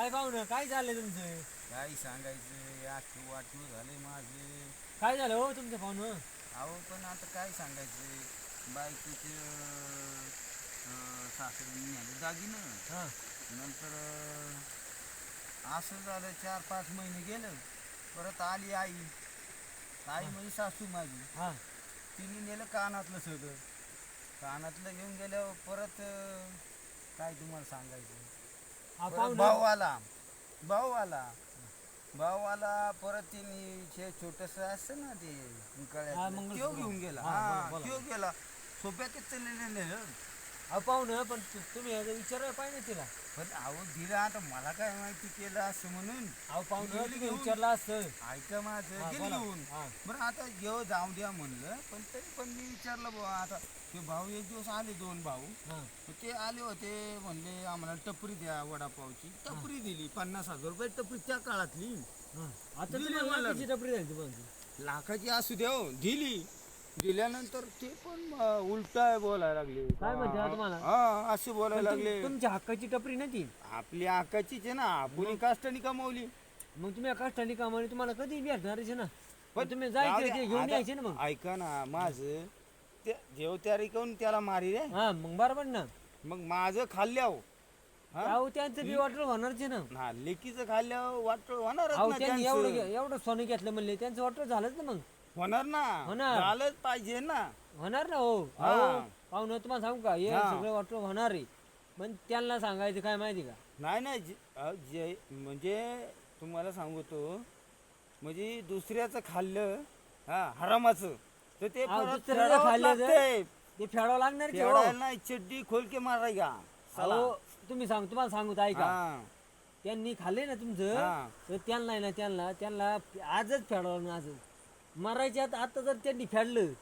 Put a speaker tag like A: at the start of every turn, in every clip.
A: काय पाहुणं? काय झालं तुमचं?
B: काय सांगायचं आठू वाटू झाले माझे.
A: काय झालं हो तुमचं पाहुणं?
B: अहो पण आता काय सांगायचं? बायकोचे सासरे निघाले दागिनं.
A: हां.
B: नंतर अं, असं झालं चार पाच महिने गेलं. परत आली आई. आई म्हणजे सासू माझी.
A: हां.
B: तिने नेलं कानातलं सगळं. कानातलं घेऊन गेल्यावर परत अं, काय तुम्हाला सांगायचं? भाऊ आला भाऊ आला भाऊ आला परत तिने छोटस असतं ना ते. त्यो घेऊन गेला.
A: हा.
B: त्यो गेला. सोप्यातच नेलं?
A: अहो पाहुणं पण तु- तुम्ही विचारायला पाहिजे तिला.
B: पण अहो दिला आता मला काय माहिती केलं असं म्हणून.
A: अहो पाहुणं
B: गेली घेऊन.
A: विचारलं असतं.
B: ऐका माझं
A: हा,
B: गेली
A: बोला. हा.
B: बरं आता घेऊ जाऊ द्या म्हणलं पण तरी पण मी विचारलं बुवा आता ते भाऊ एक दिवस आले दोन भाऊ.
A: हां.
B: तर ते आले होते म्हणले आम्हाला टपरी द्या वडापावची. टपरी दिली पन्नास हजार रुपये टपरी त्या काळातली.
A: हां. आता
B: दिली
A: तुम्हाला
B: मला.
A: लाखाची टपरी झाली तुम्हाला
B: लाखाची असू द्या हो, दिली. दिल्यानंतर ते पण उलट बोलायला लागले.
A: काय म्हणते हा तुम्हाला?
B: हा असे बोलायला लागले.
A: तुमच्या हक्काची टपरी नाही ती.
B: आपली आकाचीच आहे ना. आपण काष्टाने कमावली
A: मग तुम्ही कष्टाने कामाने तुम्हाला कधी भेटणारच आहे ना.
B: पण
A: तुम्ही
B: जाऊ
A: जायचं ते घेऊन
B: आता
A: यायचे ना मग.
B: ऐका ना माझं ते जेव तयारी करून त्याला मारी रे.
A: हा मग बरोबर ना.
B: मग माझं खाल्ल्याव हा?
A: अहो त्यांचं बी वाटलं होणारच आहे ना.
B: ना लेकीचं खाल्ल्यावर वाटलं होणारच
A: अहो
B: ना
A: त्यांनी एवढं
B: त्यांचं.
A: घे- एवढं सोनं घेतलं म्हणले त्यांचं वाटलं झालंच ना मग.
B: होणार ना
A: होणार.
B: झालंच पाहिजे ना
A: होणार ना हो
B: हा.
A: अहो तुम्हाला सांगू का हे
B: हा.
A: सगळं वाटलं होणार आहे पण त्यांना सांगायचं काय माहिती का
B: नाही नाही जे- अहो, जे म्हणजे तुम्हाला सांगतो म्हणजे दुसऱ्याचं खाल्लं हा हरामाचं तर ते
A: अहो,
B: परत
A: दुसऱ्याचं
B: फेडावंच
A: खाल्लं जर-
B: लागतंय.
A: ते फेडावं लागणार की हो?
B: नाही चड्डी खोल के माराय का चला.
A: अहो तुम्ही सांग तुम्हाला सांगू तर ऐका
B: हा,
A: त्यांनी खाल्ले ना तुमचं
B: हा.
A: तर त्यांना आहे ना त्यांना त्यांना आजच फेडावं ना आजच मरायच्या आत आता जर त्यांनी फेडलं.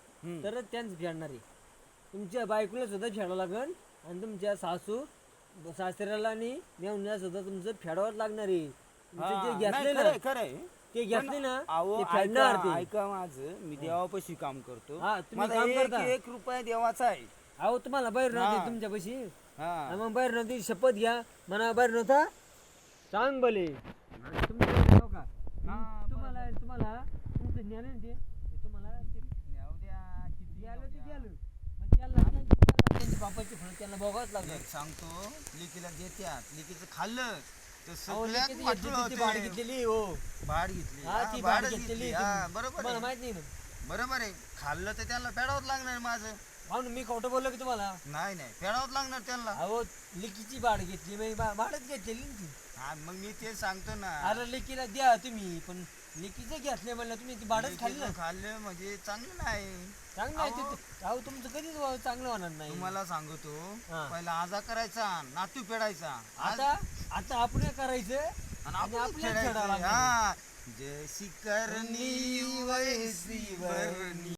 A: तरच त्यांचं फेडणार आहे. तुमच्या बायकोला सुद्धा फेडावं लागन आणि तुमच्या सासू सासऱ्याला आणि मेवण्याला सुद्धा तुमचं फेडावंच लागणार आहे. तुमचं जे
B: नाही,
A: घेतले ना
B: खरंय
A: ते घेतले ना
B: अहो
A: फेडणार
B: ऐका
A: ते.
B: ऐका माझं. मी देवापाशी काम करतो.
A: हा, तुम्ही
B: माझा
A: काम
B: एक
A: करता.
B: एक रुपया देवाचा आहे.
A: अहो तुम्हाला बाहेर. नव्हते तुमच्यापाशी.
B: हा.
A: आणि मग बाहेर नव्हती शपथ घ्या. म्हणा बाहेर नव्हता? सांग तुमचं हो? तुम्हाला तुम्हाला तुमचं ज्ञान आहे ना ते. ते तुम्हाला ते
B: न्याव द्या, किती
A: गेलं
B: न्याव
A: ते
B: द्या.
A: गेलं मग त्याला त्यांची त्याला त्यांची बापाची फळ त्यांना बघावंच लागलं.
B: एक सांगतो लिकीला देत्यात. लिकीचं खाल्लं तर
A: अहो,
B: सगळ्यात
A: लेकीची
B: वाटलं
A: याची ती भाड
B: होते.
A: घेतलेली हो.
B: भाड घेतली.
A: हा
B: हा,
A: ती भाड
B: भाडच
A: घेतलेली
B: घेतली. हा, बरोबर आहे.
A: माहीत नाही ना.
B: बरोबर आहे. खाल्लं तर त्याला फेडावंच लागणार माझं.
A: म्हणून मी खोटं बोललो की तुम्हाला?
B: नाही नाही. फेडावंच लागणार त्यांना.
A: अहो लिकीची भाड घेतली भाडच घेतलेली ना ती.
B: हा मग मी ते सांगतो ना.
A: अरे लेकीला द्या तुम्ही पण लेकीचं घेतले म्हणलं तुम्ही ती भाडच खाल्ली. ना
B: खाल्लं म्हणजे चांगलं नाही.
A: चांगलं आहे ते अहो तुमचं कधीच वा- चांगलं होणार नाही.
B: तुम्हाला सांगतो
A: हा.
B: पहिला आजा करायचा नातू फेडायचा. आज-
A: आता आता आपण हे करायचं
B: आणि
A: लागणार.
B: हा करणी वैसी भरणी